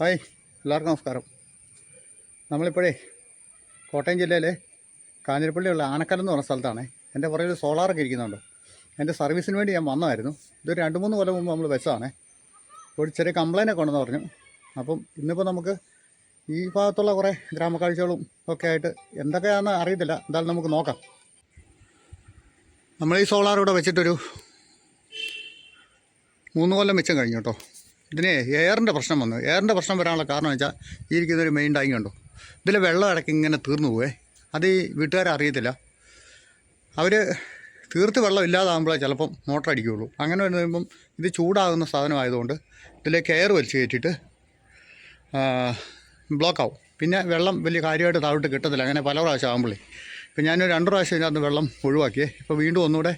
Hi എല്ലാവർക്കും നമസ്കാരം. നമ്മളിപ്പോഴേ കോട്ടയം ജില്ലയിലെ കാഞ്ഞിരപ്പള്ളിയുള്ള ആനക്കൽ എന്ന് പറഞ്ഞ സ്ഥലത്താണ്. എന്റെ പുറകിൽ സോളാറൊക്കെ ഇരിക്കുന്നുണ്ട്. എന്റെ സർവീസിന് വേണ്ടി ഞാൻ വന്നതായിരുന്നു. ഇതൊരു രണ്ട് മൂന്ന് കൊല്ലം മുമ്പ് നമ്മൾ വെച്ചതാണ്. ഒരു ചെറിയ കംപ്ലൈന്റ് ഒക്കെ ഉണ്ടെന്ന് പറഞ്ഞു. അപ്പം ഇന്നിപ്പോൾ നമുക്ക് ഈ ഭാഗത്തുള്ള കുറേ ഗ്രാമക്കാഴ്ചകളും ഒക്കെ ആയിട്ട് എന്തൊക്കെയാണെന്ന് അറിയത്തില്ല. എന്തായാലും നമുക്ക് നോക്കാം. നമ്മൾ ഈ സോളാർ ഇവിടെ വെച്ചിട്ടൊരു മൂന്ന് കൊല്ലം മിച്ചം കഴിഞ്ഞു കേട്ടോ. ഇതിന് എയറിന്റെ പ്രശ്നം വന്നു. എയറിന്റെ പ്രശ്നം വരാനുള്ള കാരണം വെച്ചാൽ ഈ ഇരിക്കുന്ന ഒരു മെയിൻ ടാങ്ക് ഉണ്ടോ? ഇതിൽ വെള്ളം ഇടയ്ക്ക് ഇങ്ങനെ തീർന്നു പോവേ. അത് ഈ വീട്ടുകാരെ അറിയത്തില്ല. അവർ തീർത്ത് വെള്ളം ഇല്ലാതാകുമ്പോഴേ ചിലപ്പം മോട്ടർ അടിക്കുകയുള്ളൂ. അങ്ങനെ വരുമ്പം ഇത് ചൂടാകുന്ന സാധനമായതുകൊണ്ട് ഇതിലേക്ക് എയർ വലിച്ച് കയറ്റിയിട്ട് ബ്ലോക്കാവും പിന്നെ വെള്ളം വലിയ കാര്യമായിട്ട് താഴോട്ട് കിട്ടത്തില്ല. അങ്ങനെ പല പ്രാവശ്യം ആകുമ്പോഴേ ഇപ്പം ഞാനൊരു രണ്ട് പ്രാവശ്യം ഇതിനകത്ത് വെള്ളം ഒഴിവാക്കിയേ. ഇപ്പോൾ വീണ്ടും ഒന്നുകൂടെ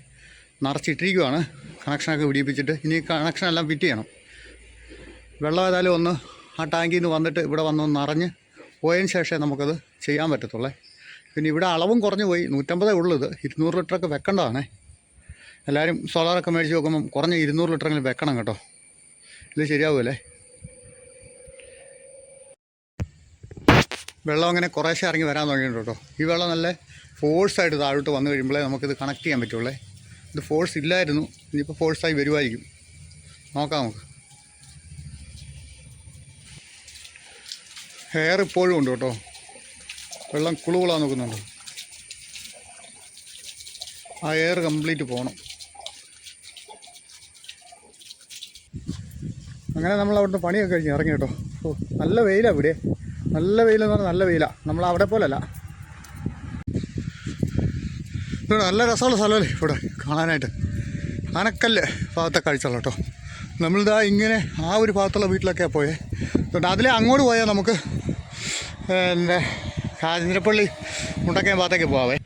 നിറച്ചിട്ടിരിക്കുവാണ്. കണക്ഷനൊക്കെ പിടിപ്പിച്ചിട്ട് ഇനി കണക്ഷനെല്ലാം ഫിറ്റ് ചെയ്യണം. വെള്ളം ഏതായാലും ഒന്ന് ആ ടാങ്കിൽ നിന്ന് വന്നിട്ട് ഇവിടെ വന്നൊന്ന് നിറഞ്ഞ് പോയതിന് ശേഷമേ നമുക്കത് ചെയ്യാൻ പറ്റത്തുള്ളേ. പിന്നെ ഇവിടെ അളവും കുറഞ്ഞു പോയി. നൂറ്റമ്പതേ ഉള്ളൂ ഇത്. ഇരുന്നൂറ് ലിറ്ററൊക്കെ വെക്കേണ്ടതാണേ. എല്ലാവരും സോളാറൊക്കെ മേടിച്ച് നോക്കുമ്പം കുറഞ്ഞ ഇരുന്നൂറ് ലിറ്ററെങ്കിലും വെക്കണം കേട്ടോ. ഇത് ശരിയാവുമല്ലേ വെള്ളം അങ്ങനെ കുറേശ്ശെ ഇറങ്ങി വരാൻ തുടങ്ങിയിട്ടുണ്ട് കേട്ടോ. ഈ വെള്ളം നല്ല ഫോഴ്സായിട്ട് താഴോട്ട് വന്നു കഴിയുമ്പോഴേ നമുക്കിത് കണക്ട് ചെയ്യാൻ പറ്റുള്ളേ. ഇത് ഫോഴ്സ് ഇല്ലായിരുന്നു. ഇനിയിപ്പോൾ ഫോഴ്സായി വരുമായിരിക്കും. നോക്കാം നമുക്ക്. ഹെയർ ഇപ്പോഴും ഉണ്ട് കേട്ടോ. വെള്ളം കുളുകുളാൻ നോക്കുന്നുണ്ട്. ആ എയർ കംപ്ലീറ്റ് പോകണം അങ്ങനെ നമ്മൾ അവിടുന്ന് പണിയൊക്കെ കഴിഞ്ഞ് ഇറങ്ങി കേട്ടോ. ഓ നല്ല വെയിലാണ് ഇവിടെ. നല്ല വെയിലെന്ന് പറഞ്ഞാൽ നല്ല വെയിലാണ് നമ്മൾ അവിടെ പോലല്ല. ഇവിടെ നല്ല രസമുള്ള സ്ഥലമല്ലേ ഇവിടെ കാണാനായിട്ട്. ആനക്കല്ല് ഭാഗത്തെ കാഴ്ചകളോ കേട്ടോ. നമ്മളിതാ ഇങ്ങനെ ആ ഒരു ഭാഗത്തുള്ള വീട്ടിലൊക്കെയാണ് പോയേ. അതുകൊണ്ട് അതിലെ അങ്ങോട്ട് പോയാൽ നമുക്ക് എന്റെ കാഞ്ഞിരപ്പള്ളി മുണ്ടക്കയം ഭാഗത്തേക്ക് പോവാവേ.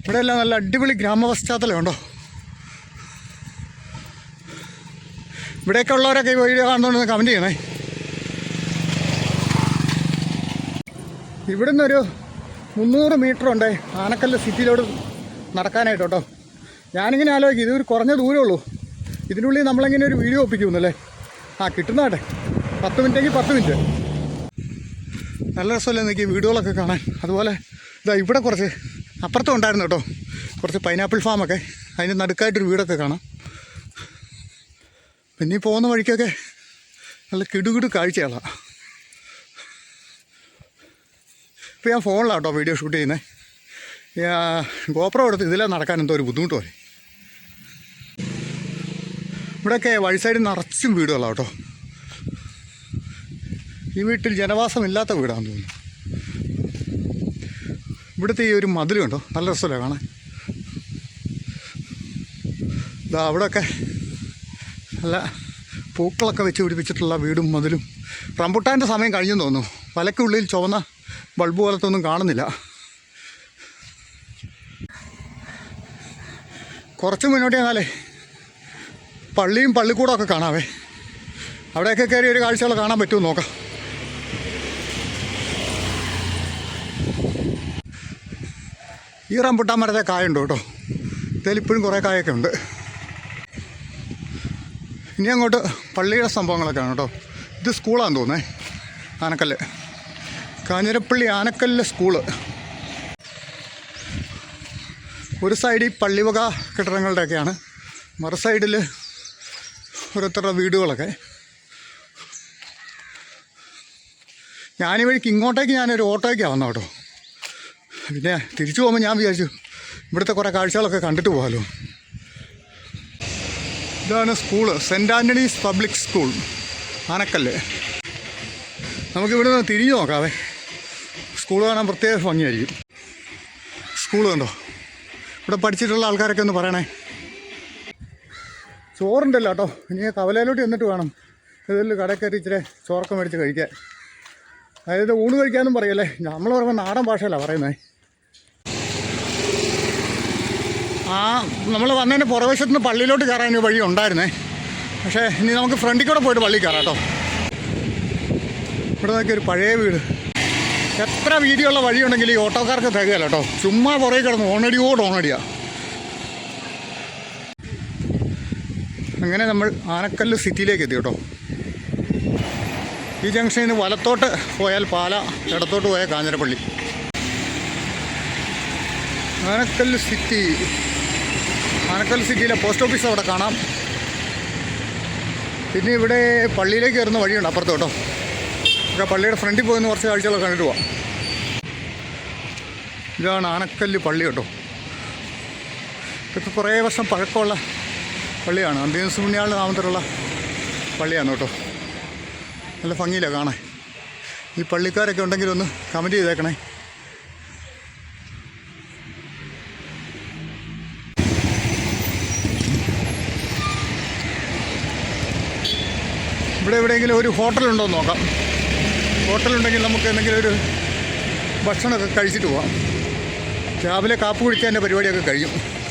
ഇവിടെ എല്ലാം നല്ല അടിപൊളി ഗ്രാമപശ്ചാത്തലമുണ്ടോ ഇവിടെയൊക്കെ ഉള്ളവരൊക്കെ ഈ വീഡിയോ കാണുന്നുണ്ടെന്ന് കമന്റ് ചെയ്യണേ. ഇവിടെ നിന്നൊരു മുന്നൂറ് മീറ്റർ ഉണ്ട് ആനക്കല്ല് സിറ്റിയിലോട്ട് നടക്കാനായിട്ട് കേട്ടോ ഞാനിങ്ങനെ ആലോചിക്കും ഇതൊരു കുറഞ്ഞ ദൂരമുള്ളൂ ഇതിനുള്ളിൽ നമ്മളെങ്ങനെ ഒരു വീഡിയോ ഒപ്പിക്കുന്നല്ലേ ആ കിട്ടുന്നാട്ടെ. പത്ത് മിനിറ്റെങ്കിൽ പത്ത് മിനിറ്റ്. നല്ല രസമല്ലേ എനിക്ക് വീടുകളൊക്കെ കാണാൻ? അതുപോലെ ഇതാ ഇവിടെ കുറച്ച് അപ്പുറത്തും ഉണ്ടായിരുന്നു കേട്ടോ. കുറച്ച് പൈനാപ്പിൾ ഫാമൊക്കെ. അതിന്റെ നടുക്കായിട്ടൊരു വീടൊക്കെ കാണാം. പിന്നെ ഈ പോകുന്ന വഴിക്കൊക്കെ നല്ല കിടുകിടു കാഴ്ചകളാണ് ഇപ്പോൾ ഞാൻ ഫോണിലാണ് കേട്ടോ വീഡിയോ ഷൂട്ട് ചെയ്യുന്നത്. ഗോപ്രോ എടുത്ത് ഇതിലെ നടക്കാൻ എന്തോ ഒരു ബുദ്ധിമുട്ട് പോലെ. ഇവിടെയൊക്കെ വഴി സൈഡിൽ നിറച്ചും വീടുകളാണ് കേട്ടോ. ഈ വീട്ടിൽ ജനവാസമില്ലാത്ത വീടാണെന്ന് തോന്നുന്നു. ഇവിടുത്തെ ഈ ഒരു മതിലുണ്ടോ നല്ല രസമല്ലേ കാണാൻ? ഇതാ അവിടെയൊക്കെ നല്ല പൂക്കളൊക്കെ വെച്ച് പിടിപ്പിച്ചിട്ടുള്ള വീടും മതിലും. റംബുട്ടാന്റെ സമയം കഴിഞ്ഞെന്ന് തോന്നുന്നു. വലക്കുള്ളിൽ ചുവന്ന ബൾബ് പോലത്തെ ഒന്നും കാണുന്നില്ല. കുറച്ച് മുന്നോട്ട് ചെന്നാലേ പള്ളിയും പള്ളിക്കൂടമൊക്കെ കാണാവേ. അവിടെയൊക്കെ കയറി ഒരു കാഴ്ചകൾ കാണാൻ പറ്റുമോ നോക്കാം. ഈ റംബുട്ടാൻ മരത്തെ കായുണ്ട് കേട്ടോ. തെലിപ്പിനും കുറേ കായൊക്കെ ഉണ്ട്. ഇനി അങ്ങോട്ട് പള്ളിയുടെ സംഭവങ്ങളൊക്കെയാണ് കേട്ടോ. ഇത് സ്കൂളാണെന്ന് തോന്നേ ആനക്കല്ല്. കാഞ്ഞിരപ്പള്ളി ആനക്കല്ല് സ്കൂൾ. ഒരു സൈഡിൽ പള്ളിവക കെട്ടിടങ്ങളുടെയൊക്കെയാണ്. മറു സൈഡിൽ ഓരോരുത്തരുടെ വീടുകളൊക്കെ. ഞാനീ വഴിക്ക് ഇങ്ങോട്ടേക്ക് ഞാനൊരു ഓട്ടോയ്ക്കാണ് വന്നത് കേട്ടോ. പിന്നെ തിരിച്ചു പോകുമ്പോൾ ഞാൻ വിചാരിച്ചു ഇവിടുത്തെ കുറേ കാഴ്ചകളൊക്കെ കണ്ടിട്ട് പോകാമല്ലോ ഇതാണ് school saint Antony's public school Anakkallu. നമുക്കിവിടെ നിന്ന് തിരിഞ്ഞു നോക്കാവേ. സ്കൂൾ കാണാൻ പ്രത്യേക ഭംഗിയായിരിക്കും. സ്കൂൾ കണ്ടോ? ഇവിടെ പഠിച്ചിട്ടുള്ള ആൾക്കാരൊക്കെ ഒന്ന് പറയണേ. ചോറുണ്ടല്ലോ കേട്ടോ. ഇനി കവലയിലോട്ട് ചെന്നിട്ട് വേണം. ഇതിൽ കടയിൽ കയറി ഇച്ചിരി ചോറൊക്കെ മേടിച്ച് കഴിക്കാൻ. അതായത് ഊണ് കഴിക്കാനും പറയല്ലേ നമ്മൾ പറയുമ്പോൾ നാടൻ ഭാഷയല്ല പറയുന്നത് ആ നമ്മൾ വന്നതിന് പുറവശത്തുനിന്ന് പള്ളിയിലോട്ട് കയറാൻ വഴി ഉണ്ടായിരുന്നേ. പക്ഷേ ഇനി നമുക്ക് ഫ്രണ്ടിൽ കൂടെ പോയിട്ട് പള്ളി കയറാം കേട്ടോ. ഇവിടെ നോക്കി ഒരു പഴയ വീട്. എത്ര വീതിയുള്ള വഴിയുണ്ടെങ്കിൽ ഈ ഓട്ടോക്കാർക്ക് തികയല്ല കേട്ടോ. ചുമ്മാ പുറകെ കിടന്നു ഓണടിയോട് ഓണടിയാ. അങ്ങനെ നമ്മൾ ആനക്കല്ല് സിറ്റിയിലേക്ക് എത്തി കേട്ടോ. ഈ ജംഗ്ഷനിൽ നിന്ന് വലത്തോട്ട് പോയാൽ പാല ഇടത്തോട്ട് പോയാൽ കാഞ്ഞിരപ്പള്ളി. ആനക്കല്ല് സിറ്റി. ആനക്കല്ല് സിറ്റിയിലെ പോസ്റ്റ് ഓഫീസ് അവിടെ കാണാം. പിന്നെ ഇവിടെ പള്ളിയിലേക്ക് കയറുന്ന വഴിയുണ്ട് അപ്പുറത്ത് കേട്ടോ. ഇവിടെ പള്ളിയുടെ ഫ്രണ്ടിൽ പോകുന്ന കുറച്ച് കാഴ്ചകളൊക്കെ കണ്ടിട്ട് പോവാം. ഇതാണ് ആനക്കല്ല് പള്ളി കേട്ടോ. ഇതൊക്കെ കുറേ വർഷം പഴക്കമുള്ള പള്ളിയാണ്. അന്ത്യ സുമണ്യാളുടെ നാമത്തിലുള്ള പള്ളിയാണ് കേട്ടോ. നല്ല ഭംഗിയിലാണ് കാണാൻ. ഈ പള്ളിക്കാരൊക്കെ ഉണ്ടെങ്കിൽ ഒന്ന് കമന്റ് ചെയ്തേക്കണേ. ഇവിടെ എവിടെയെങ്കിലും ഒരു ഹോട്ടലുണ്ടോ എന്ന് നോക്കാം. ഹോട്ടലുണ്ടെങ്കിൽ നമുക്ക് എന്തെങ്കിലും ഒരു ഭക്ഷണമൊക്കെ കഴിച്ചിട്ട് പോവാം. രാവിലെ കാപ്പ് കുടിക്കാൻ പരിപാടിയൊക്കെ കഴിയും.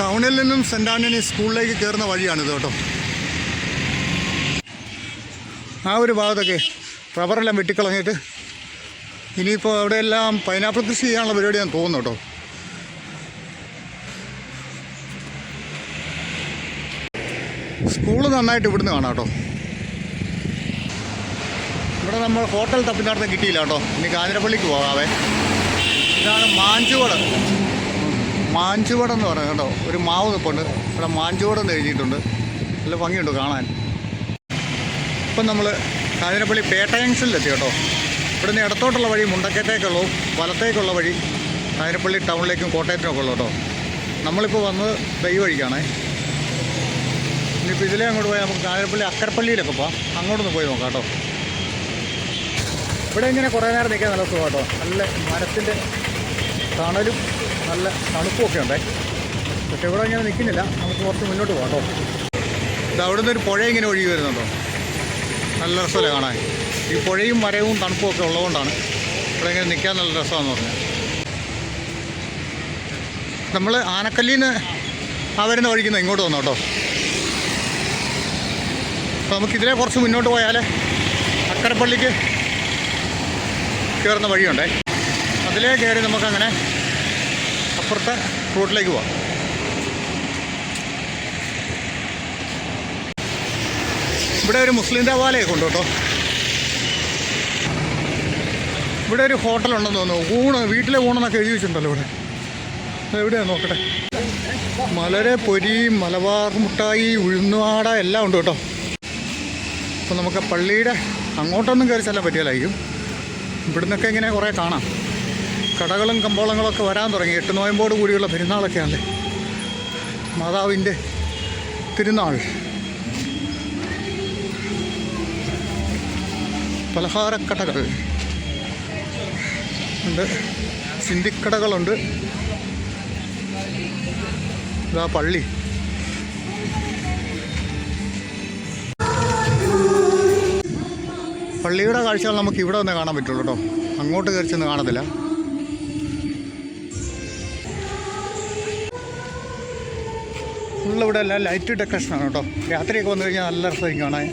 ടൗണിൽ നിന്നും സെന്റ് ആന്റണി സ്കൂളിലേക്ക് കയറുന്ന വഴിയാണിത് കേട്ടോ. ആ ഒരു ഭാഗത്തൊക്കെ റബ്ബറെല്ലാം വെട്ടിക്കളഞ്ഞിട്ട് ഇനിയിപ്പോൾ അവിടെയെല്ലാം പൈനാപ്പിൾ കൃഷി ചെയ്യാനുള്ള പരിപാടി ഞാൻ തോന്നുന്നു കേട്ടോ. സ്കൂൾ നന്നായിട്ട് ഇവിടുന്ന് കാണാം കേട്ടോ. ഇവിടെ നമ്മൾ ഹോട്ടൽ തപ്പിനടത്ത് കിട്ടിയില്ല കേട്ടോ. ഇനി കാഞ്ഞിരപ്പള്ളിക്ക് പോകാവേ. ഇതാണ് മാഞ്ചുവട്. മാഞ്ചുവടം എന്ന് പറയുന്നത് കേട്ടോ. ഒരു മാവ് നിൽപ്പുണ്ട് ഇവിടെ മാഞ്ചുവടം എന്ന് എഴുതിയിട്ടുണ്ട്. നല്ല ഭംഗിയുണ്ട് കാണാൻ. ഇപ്പം നമ്മൾ കാഞ്ഞിരപ്പള്ളി പേട്ട ജംഗ്ഷനിലെത്തി കേട്ടോ. ഇവിടുന്ന് ഇടത്തോട്ടുള്ള വഴി മുണ്ടക്കത്തേക്കുള്ളൂ വലത്തേക്കുള്ള വഴി കാഞ്ഞിരപ്പള്ളി ടൗണിലേക്കും കോട്ടയത്തിനൊക്കെ ഉള്ളൂ കേട്ടോ. നമ്മളിപ്പോൾ വന്നത് ദൈ വഴിക്കാണേ. ഇനിയിപ്പോൾ ഇതിലേ അങ്ങോട്ട് പോയാൽ നമുക്ക് കാഞ്ഞിരപ്പള്ളി അക്കരപ്പള്ളിയിലൊക്കെ പോവാം. അങ്ങോട്ടൊന്ന് പോയി നോക്കാം കേട്ടോ. ഇവിടെ ഇങ്ങനെ കുറേ നേരം നിൽക്കാൻ നല്ല സുഖം കേട്ടോ. നല്ല മരത്തിന്റെ തണലും നല്ല തണുപ്പും ഒക്കെ ഉണ്ടേ. പക്ഷെ ഇവിടെ ഇങ്ങനെ നിൽക്കുന്നില്ല. നമുക്ക് കുറച്ച് മുന്നോട്ട് പോകാം കേട്ടോ. ഇത് അവിടെ നിന്നൊരു പുഴ ഇങ്ങനെ ഒഴുകി വരുന്നുണ്ടോ? നല്ല രസമല്ലേ കാണാൻ? ഈ പുഴയും മരവും തണുപ്പും ഒക്കെ ഉള്ളതുകൊണ്ടാണ് ഇവിടെ ഇങ്ങനെ നിൽക്കാൻ നല്ല രസമാണെന്ന് പറഞ്ഞത്. നമ്മൾ ആനക്കല്ലിൽ നിന്ന് ആ വരുന്ന വഴിക്കുന്ന ഇങ്ങോട്ട് വന്നു കേട്ടോ. അപ്പോൾ നമുക്കിതിലെ കുറച്ച് മുന്നോട്ട് പോയാൽ അക്കരപ്പള്ളിക്ക് കയറുന്ന വഴിയുണ്ടേ. അതിലേ കയറി നമുക്കങ്ങനെ അപ്പുറത്തെ റൂട്ടിലേക്ക് പോവാം. ഇവിടെ ഒരു മുസ്ലിം ദേവാലയമൊക്കെ ഉണ്ട് കേട്ടോ. ഇവിടെ ഒരു ഹോട്ടലുണ്ടെന്ന് തോന്നുന്നു. ഊണ് വീട്ടിലെ ഊണെന്നൊക്കെ എഴുതി വെച്ചിട്ടുണ്ടല്ലോ ഇവിടെ. എവിടെയാണ് നോക്കട്ടെ. മലരെ പൊരി മലബാർ മുട്ടായി ഉഴുന്നുവാട എല്ലാം ഉണ്ട് കേട്ടോ. അപ്പോൾ നമുക്ക് പള്ളിയുടെ അങ്ങോട്ടൊന്നും കയറി ചെല്ലാൻ പറ്റിയാലായിരിക്കും. ഇവിടുന്നൊക്കെ ഇങ്ങനെ കുറേ കാണാം. കടകളും കമ്പോളങ്ങളൊക്കെ വരാൻ തുടങ്ങി. എട്ട് നോയമ്പോട് കൂടിയുള്ള പെരുന്നാളൊക്കെയാണല്ലേ? മാതാവിന്റെ തിരുനാൾ. പലഹാരക്കടകൾ. ഉണ്ട്. സിന്ധിക്കടകളുണ്ട്. ഇതാ പള്ളി. പള്ളിയുടെ കാഴ്ചകൾ നമുക്ക് ഇവിടെ നിന്ന് കാണാൻ പറ്റുള്ളൂ കേട്ടോ. അങ്ങോട്ട് കയറി കാണത്തില്ല. ഇവിടെ എല്ലാം ലൈറ്റ് ഡെക്കറേഷനാണ് കേട്ടോ. രാത്രിയൊക്കെ വന്നു കഴിഞ്ഞാൽ നല്ല രസമായിരിക്കും കാണാൻ.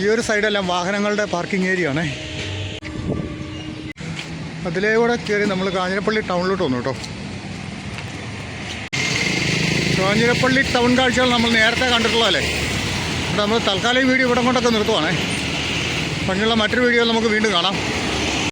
ഈ ഒരു സൈഡെല്ലാം വാഹനങ്ങളുടെ പാർക്കിംഗ് ഏരിയ ആണേ. അതിലേ കയറി നമ്മൾ കാഞ്ഞിരപ്പള്ളി ടൗണിലോട്ട് വന്നു കേട്ടോ. കാഞ്ഞിരപ്പള്ളി ടൗൺ കാഴ്ചകൾ നമ്മൾ നേരത്തെ കണ്ടിട്ടുള്ളതല്ലേ? അപ്പോൾ നമ്മൾ തൽക്കാലം വീഡിയോ ഇവിടെ കൊണ്ടൊക്കെ നിർത്തുവാണേ. പണ്ടുള്ള മറ്റൊരു വീഡിയോ നമുക്ക് വീണ്ടും കാണാം.